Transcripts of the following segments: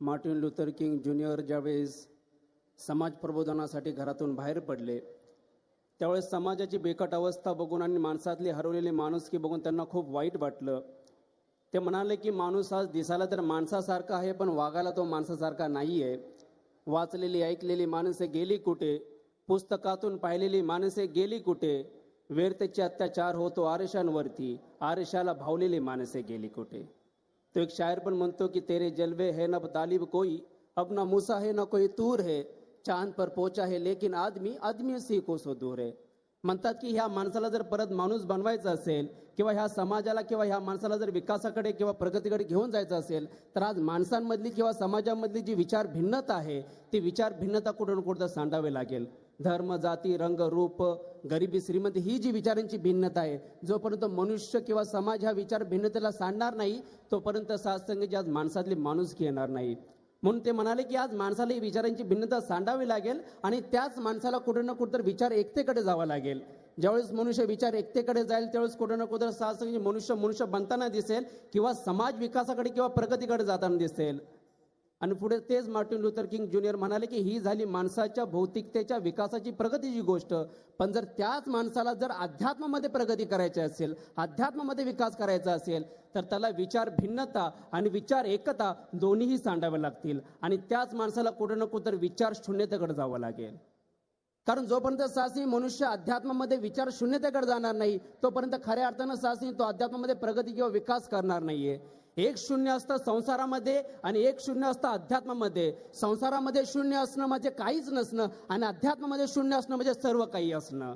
Martin Luther king junior ज्यावेळेस समाज प्रबोधनासाठी घरातून बाहेर पडले त्यावेळेस समाजाची बेकट अवस्था बघून आणि माणसातली हरवलेली माणुसकी बघून त्यांना खूप वाईट वाटलं. ते म्हणाले की माणूस आज दिसायला तर माणसासारखा आहे पण वागायला तो माणसासारखा नाही आहे वाचलेली ऐकलेली माणसे गेली कुठे? पुस्तकातून पाहिलेली माणसे गेली कुठे? व्यर्थचे अत्याचार होतो आरशांवरती. आरशाला भावलेली माणसे गेली कुठे? तो एक शायर पण म्हणतो की तेरे जलवे है न तालिब कोई अपना मूसा है ना कोई तूर है चांद पर पोचा है लेकिन आदमी आदमी से कोसो दूर है। म्हणतात की ह्या माणसाला जर परत माणूस बनवायचा असेल किंवा ह्या समाजाला किंवा ह्या माणसाला जर विकासाकडे किंवा प्रगतीकडे घेऊन जायचं असेल तर आज माणसांमधली किंवा समाजामधली जी विचार भिन्नता आहे ती विचार भिन्नता कुठं कुठं सांडावे लागेल. धर्म जाती रंग रूप गरिबी श्रीमंती ही जी विचारांची भिन्नता आहे जोपर्यंत मनुष्य किंवा समाज ह्या विचार भिन्नतेला सांडणार नाही तोपर्यंत सात्संगाची आज माणसातली माणूस येणार नाही. म्हणून ते म्हणाले की आज माणसाला ही विचारांची भिन्नता सांडावी लागेल आणि त्याच माणसाला कुठं ना कुठं विचार एकतेकडे जावा लागेल. ज्यावेळेस मनुष्य विचार एकतेकडे जाईल त्यावेळेस कुठं ना कुठं सात्संगी मनुष्य मनुष्य बनताना दिसेल किंवा समाज विकासाकडे किंवा प्रगतीकडे जाताना दिसेल. आणि पुढे तेच मार्टिन लुथर किंग ज्युनियर म्हणाले की ही झाली माणसाच्या भौतिकतेच्या विकासाची प्रगतीची गोष्ट. पण जर त्याच माणसाला जर अध्यात्मामध्ये प्रगती करायची असेल अध्यात्मामध्ये विकास करायचा असेल तर त्याला विचार भिन्नता आणि विचार एकता दोन्हीही सांडावे लागतील. आणि त्याच माणसाला कुठं ना कुठं विचार शून्यतेकडे जावं लागेल. कारण जोपर्यंत साहसी मनुष्य अध्यात्मामध्ये विचार शून्यतेकडे जाणार नाही तोपर्यंत खऱ्या अर्थानं साहसी तो अध्यात्मामध्ये प्रगती किंवा विकास करणार नाहीये. एक शून्य असतं संसारामध्ये आणि एक शून्य असतं अध्यात्मामध्ये. संसारामध्ये शून्य असणं म्हणजे काहीच नसणं आणि अध्यात्मामध्ये शून्य असणं म्हणजे सर्व काही असणं.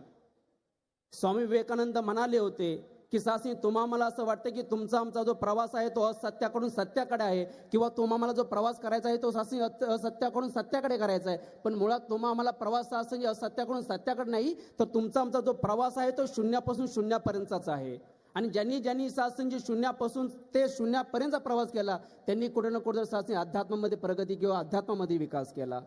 स्वामी विवेकानंद म्हणाले होते की सासी तुम्हा मला असं वाटतं की तुमचा आमचा जो प्रवास आहे तो असत्याकडून सत्याकडे आहे किंवा तुम्हा मला जो प्रवास करायचा आहे तो सासी असत्याकडून सत्याकडे करायचा आहे. पण मुळात तुम्हा आम्हाला प्रवास असं असत्याकडून सत्याकडे नाही तर तुमचा आमचा जो प्रवास आहे तो शून्यापासून शून्यापर्यंतचाच आहे. आणि ज्यांनी ज्यांनी सासंजी शून्यापासून ते शून्यापर्यंतचा प्रवास केला त्यांनी कुठे ना कुठे सासनी अध्यात्मामध्ये प्रगती किंवा अध्यात्मामध्ये विकास केला.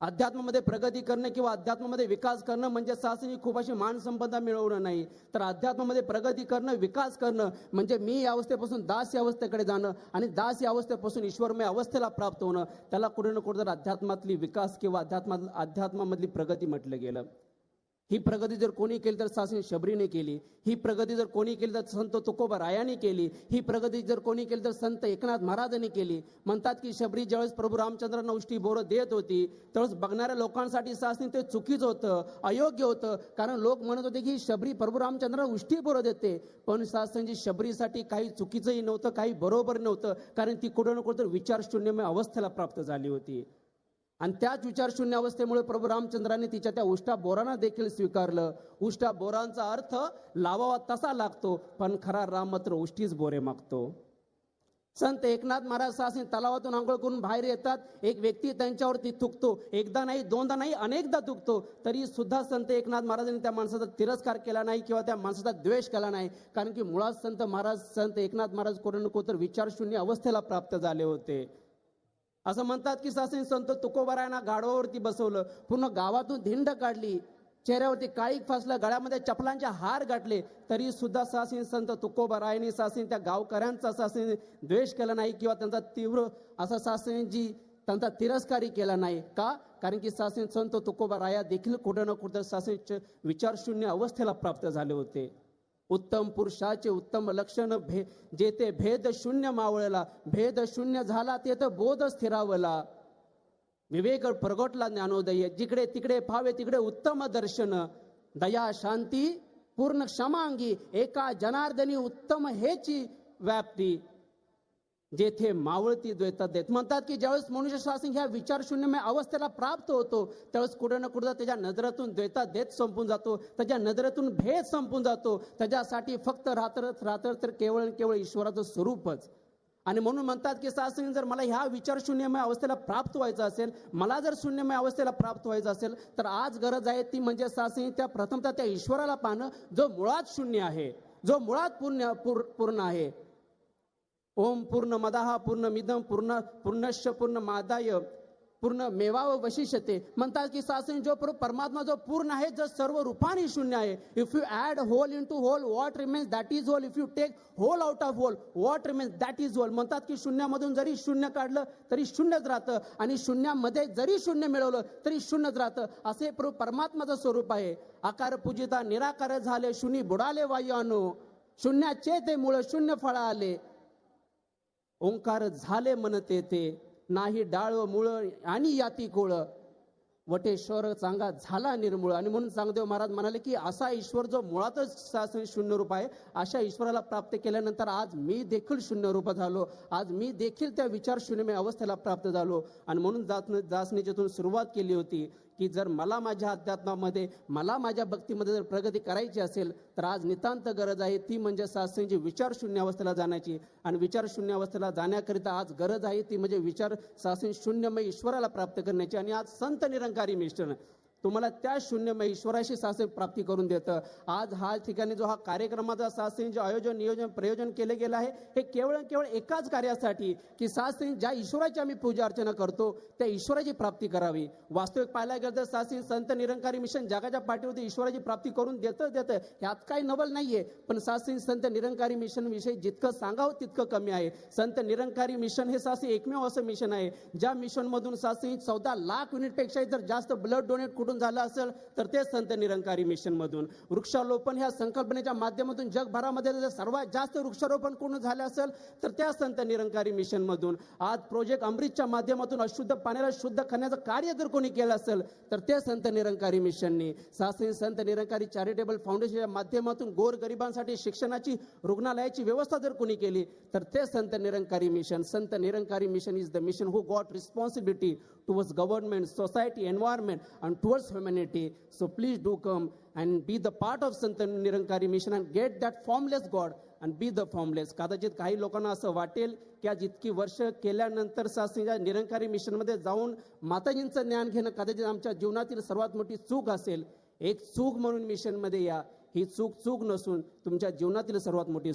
अध्यात्मामध्ये प्रगती करणं किंवा अध्यात्मामध्ये विकास करणं म्हणजे सासनी खूप अशी मानसंपदा मिळवणं नाही. तर अध्यात्मामध्ये प्रगती करणं विकास करणं म्हणजे मी या अवस्थेपासून दास या अवस्थेकडे जाणं आणि दास या अवस्थेपासून ईश्वरमय अवस्थेला प्राप्त होणं. त्याला कुठे ना कुठे तर अध्यात्मातली विकास किंवा अध्यात्मा अध्यात्मामधली प्रगती म्हटलं गेलं. ही प्रगती जर कोणी केली तर सासणी शबरीने केली ही प्रगती जर कोणी केली तर संत तुकोबा रायाने केली ही प्रगती जर कोणी केली तर संत एकनाथ महाराजांनी केली. म्हणतात की शबरी ज्यावेळेस प्रभू रामचंद्रांना उष्टी बोरं देत होती त्यावेळेस बघणाऱ्या लोकांसाठी सासणी ते चुकीचं होतं अयोग्य होतं. कारण लोक म्हणत होते की शबरी प्रभू रामचंद्रांना उष्टी बोरं देते. पण सासणीची शबरीसाठी काही चुकीचंही नव्हतं काही बरोबर नव्हतं. कारण ती कुठं ना कुठं विचार शून्यमय अवस्थेला प्राप्त झाली होती. आणि त्याच विचारशून्य अवस्थेमुळे प्रभू रामचंद्रांनी तिच्या त्या उष्टा बोरांना देखील स्वीकारलं. उष्टा बोरांचा अर्थ लावावा तसा लागतो पण खरा राम मात्र उष्टीच बोरे मागतो. संत एकनाथ महाराज सासने तलावातून आंघोळ करून बाहेर येतात. एक व्यक्ती त्यांच्यावरती थुकतो. एकदा नाही दोनदा नाही अनेकदा थुकतो. तरी सुद्धा संत एकनाथ महाराजांनी त्या माणसाचा तिरस्कार केला नाही किंवा त्या माणसाचा द्वेष केला नाही. कारण की मुळात संत महाराज संत एकनाथ महाराज कोण नको तर विचारशून्य अवस्थेला प्राप्त झाले होते. असं म्हणतात की सासरी संत तुकोबारायांना गाढवावरती बसवलं. पूर्ण गावातून धिंड काढली. चेहऱ्यावरती काळीक फासलं. गळ्यामध्ये चपलांचे हार गाठले. तरी सुद्धा सासरी संत तुकोबारायांनी सासरी त्या गावकऱ्यांचा सासरी द्वेष केला नाही किंवा त्यांचा तीव्र असा सासरींची त्यांचा तिरस्कारी केला नाही. का? कारण की सासरी संत तुकोबा देखील कुठं ना कुठं सासरी विचारशून्य अवस्थेला प्राप्त झाले होते. उत्तम पुरुषाचे उत्तम लक्षण भे जेथे भेद शून्य मावळला भेद शून्य झाला तेथे बोध स्थिरावला. विवेक प्रगटला ज्ञानोदय जिकडे तिकडे फावे तिकडे उत्तम दर्शन. दया शांती पूर्ण क्षमांगी एका जनार्दनी उत्तम हेची व्याप्ती. जेथे मावळती द्वैतात देत. म्हणतात की ज्यावेळेस मनुष्य शासन ह्या विचार शून्यमय अवस्थेला प्राप्त होतो त्यावेळेस कुठं ना कुठं त्याच्या नजरातून द्वैतात देत संपून जातो त्याच्या नजरेतून भेद संपून जातो त्याच्यासाठी फक्त रात्र रात्र तर केवळ आणि केवळ ईश्वराचं स्वरूपच. आणि म्हणून म्हणतात की सासरी जर मला ह्या विचार शून्यमय अवस्थेला प्राप्त व्हायचं असेल मला जर शून्यमय अवस्थेला प्राप्त व्हायचं असेल तर आज गरज आहे ती म्हणजे सासरी त्या प्रथमतः त्या ईश्वराला पाहणं जो मुळात शून्य आहे जो मुळात पूर्ण पूर्ण आहे. ओम पूर्ण मदाह पूर्ण मिदम पूर्ण पूर्णश्य पूर्ण मादाय पूर्ण मेवा व वशिष्यते. म्हणतात की सासून जो परमात्मा जो पूर्ण आहे जो सर्व रूपाने शून्य आहे. If you add whole into whole what remains that is whole if you take whole out of whole what remains that is whole म्हणतात की शून्यामधून जरी शून्य काढलं तरी शून्यच राहतं. आणि शून्यामध्ये जरी शून्य मिळवलं तरी शून्यच राहतं. असे प्रभू परमात्माचं स्वरूप आहे. आकार पूजिता निराकार झाले शून्य बुडाले वायू अनु. शून्याचे ते मुळ शून्य फळ आले. ओंकार झाले म्हणते ते नाही डाळ मुळ आणि याती कोळ. वटेश्वर चांगा झाला निर्मूळ. आणि म्हणून चांगदेव महाराज म्हणाले की असा ईश्वर जो मुळातच शासन शून्य रूप आहे अशा ईश्वराला प्राप्त केल्यानंतर आज मी देखील शून्य रूप झालो. आज मी देखील त्या विचार शून्यमय अवस्थेला प्राप्त झालो. आणि म्हणून जात जिथून सुरुवात केली होती. की जर मला माझ्या अध्यात्मामध्ये मला माझ्या भक्तीमध्ये जर प्रगती करायची असेल तर आज नितांत गरज आहे ती म्हणजे शास्त्रींची विचार शून्य अवस्थेला जाण्याची. आणि विचार शून्य अवस्थेला जाण्याकरिता आज गरज आहे ती म्हणजे विचार शास्त्री शून्यमय ईश्वराला प्राप्त करण्याची. आणि आज संत निरंकारी मिश्रण तुम्हाला त्या शून्यमय ईश्वराशी शास्त्री प्राप्ती करून देतं. आज हा ठिकाणी जो हा कार्यक्रमाचा शास्त्री जे आयोजन नियोजन प्रयोजन केलं गेलं आहे हे केवळ केवळ एकाच कार्यासाठी की शास्त्री ज्या ईश्वराची आम्ही पूजा अर्चना करतो त्या ईश्वराची प्राप्ती करावी. वास्तविक पाहायला गेलं तर शास्त्री संत निरंकारी मिशन जगाच्या पाठीवरती ईश्वराची प्राप्ती करून देतं देतं. ह्यात काही नवल नाहीये पण शास्त्री संत निरंकारी मिशन विषयी जितकं सांगावं तितकं कमी आहे. संत निरंकारी मिशन हे शास्त्री एकमेव असं मिशन आहे. ज्या मिशन मधून चौदा लाख युनिटपेक्षा जर जास्त ब्लड डोनेट कुठून झालं असेल तर ते संत निरंकारी मिशन मधून वृक्षारोपण ह्या संकल्पनेच्या माध्यमातून जगभरामध्ये जर सर्वात जास्त वृक्षारोपण कोण झालं असेल तर त्या संत निरंकारी मिशन मधून आज प्रोजेक्ट अमृतच्या माध्यमातून अशुद्ध पाण्याला शुद्ध करण्याचं कार्य जर कोणी केलं असेल तर ते संत निरंकारी मिशननी. सासरी संत निरंकारी चॅरिटेबल फाउंडेशनच्या माध्यमातून गोर गरिबांसाठी शिक्षणाची रुग्णालयाची व्यवस्था जर कोणी केली तर ते Sant Nirankari Mission. Sant Nirankari Mission is the mission who got responsibility towards government society environment and towards humanity. So please do come and be the part of Sant Nirankari Mission and get that formless God and be the formless कदाचित काही लोकांना असं वाटेल की आज इतकी वर्ष केल्यानंतर शास्त्रीच्या निरंकारी मिशनमध्ये जाऊन माताजींचं ज्ञान घेणं कदाचित आमच्या जीवनातील सर्वात मोठी चूक असेल. एक चूक म्हणून मिशनमध्ये या. ही चूक चूक नसून तुमच्या जीवनातील सर्वात मोठी